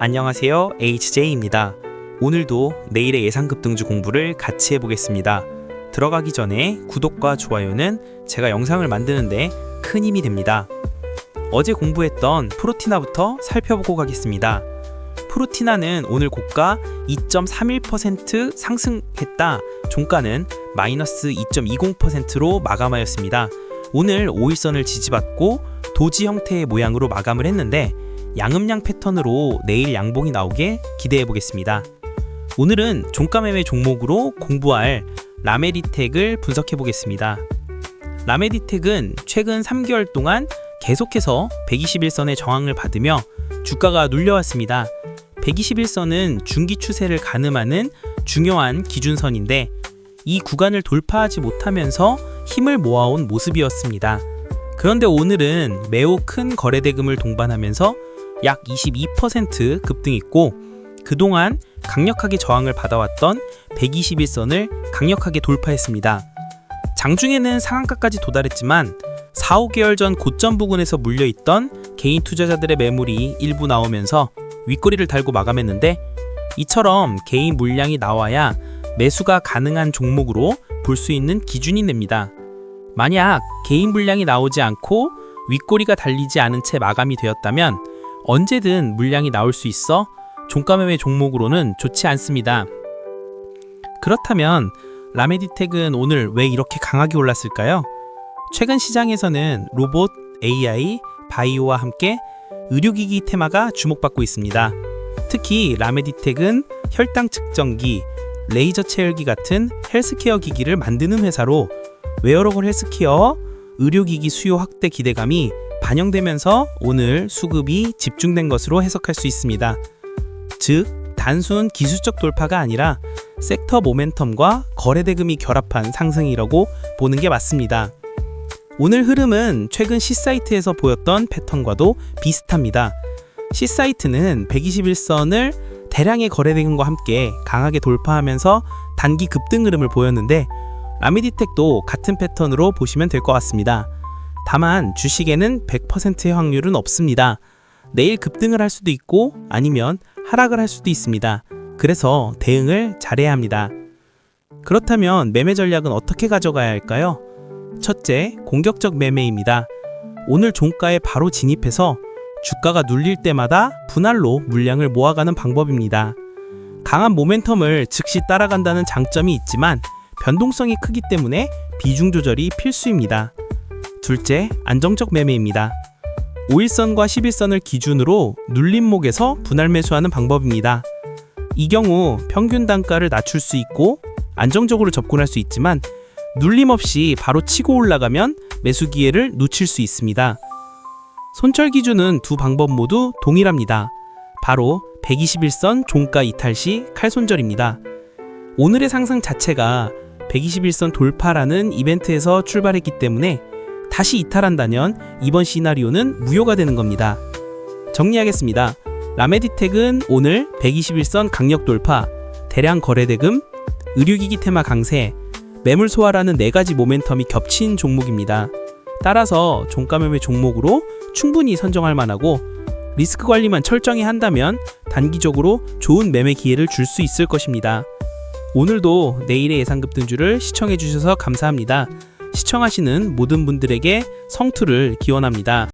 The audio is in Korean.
안녕하세요. HJ입니다. 오늘도 내일의 예상급등주 공부를 같이 해보겠습니다. 들어가기 전에 구독과 좋아요는 제가 영상을 만드는데 큰 힘이 됩니다. 어제 공부했던 프로티나부터 살펴보고 가겠습니다. 프로티나는 오늘 고가 2.31% 상승했다. 종가는 마이너스 2.20%로 마감하였습니다. 오늘 5일선을 지지받고 도지 형태의 모양으로 마감을 했는데 양음양 패턴으로 내일 양봉이 나오길 기대해 보겠습니다. 오늘은 종가 매매 종목으로 공부할 라메디텍을 분석해 보겠습니다. 라메디텍은 최근 3개월 동안 계속해서 121선의 저항을 받으며 주가가 눌려왔습니다. 121선은 중기 추세를 가늠하는 중요한 기준선인데 이 구간을 돌파하지 못하면서 힘을 모아온 모습이었습니다. 그런데 오늘은 매우 큰 거래 대금을 동반하면서 약 22% 급등했고 그동안 강력하게 저항을 받아왔던 121선을 강력하게 돌파했습니다. 장중에는 상한가까지 도달했지만 4, 5개월 전 고점 부근에서 물려있던 개인 투자자들의 매물이 일부 나오면서 윗꼬리를 달고 마감했는데 이처럼 개인 물량이 나와야 매수가 가능한 종목으로 볼 수 있는 기준이 됩니다. 만약 개인 물량이 나오지 않고 윗꼬리가 달리지 않은 채 마감이 되었다면 언제든 물량이 나올 수 있어 종가 매매 종목으로는 좋지 않습니다. 그렇다면 라메디텍은 오늘 왜 이렇게 강하게 올랐을까요? 최근 시장에서는 로봇, AI, 바이오와 함께 의료기기 테마가 주목받고 있습니다. 특히 라메디텍은 혈당 측정기, 레이저 체열기 같은 헬스케어 기기를 만드는 회사로 웨어러블 헬스케어, 의료기기 수요 확대 기대감이 반영되면서 오늘 수급이 집중된 것으로 해석할 수 있습니다. 즉, 단순 기술적 돌파가 아니라 섹터 모멘텀과 거래 대금이 결합한 상승이라고 보는 게 맞습니다. 오늘 흐름은 최근 C사이트에서 보였던 패턴과도 비슷합니다. C사이트는 121선을 대량의 거래 대금과 함께 강하게 돌파하면서 단기 급등 흐름을 보였는데 라미디텍도 같은 패턴으로 보시면 될 것 같습니다. 다만 주식에는 100%의 확률은 없습니다. 내일 급등을 할 수도 있고 아니면 하락을 할 수도 있습니다. 그래서 대응을 잘해야 합니다. 그렇다면 매매 전략은 어떻게 가져가야 할까요? 첫째, 공격적 매매입니다. 오늘 종가에 바로 진입해서 주가가 눌릴 때마다 분할로 물량을 모아가는 방법입니다. 강한 모멘텀을 즉시 따라간다는 장점이 있지만 변동성이 크기 때문에 비중 조절이 필수입니다. 둘째, 안정적 매매입니다. 5일선과 11선을 기준으로 눌림목에서 분할 매수하는 방법입니다. 이 경우 평균 단가를 낮출 수 있고 안정적으로 접근할 수 있지만 눌림 없이 바로 치고 올라가면 매수 기회를 놓칠 수 있습니다. 손절 기준은 두 방법 모두 동일합니다. 바로 121선 종가 이탈 시 칼손절입니다. 오늘의 상승 자체가 121선 돌파라는 이벤트에서 출발했기 때문에 다시 이탈한다면 이번 시나리오는 무효가 되는 겁니다. 정리하겠습니다. 라메디텍은 오늘 121선 강력 돌파, 대량 거래 대금, 의료기기 테마 강세, 매물 소화라는 네 가지 모멘텀이 겹친 종목입니다. 따라서 종가 매매 종목으로 충분히 선정할 만하고 리스크 관리만 철저히 한다면 단기적으로 좋은 매매 기회를 줄 수 있을 것입니다. 오늘도 내일의 예상급 등주를 시청해 주셔서 감사합니다. 시청하시는 모든 분들에게 성투를 기원합니다.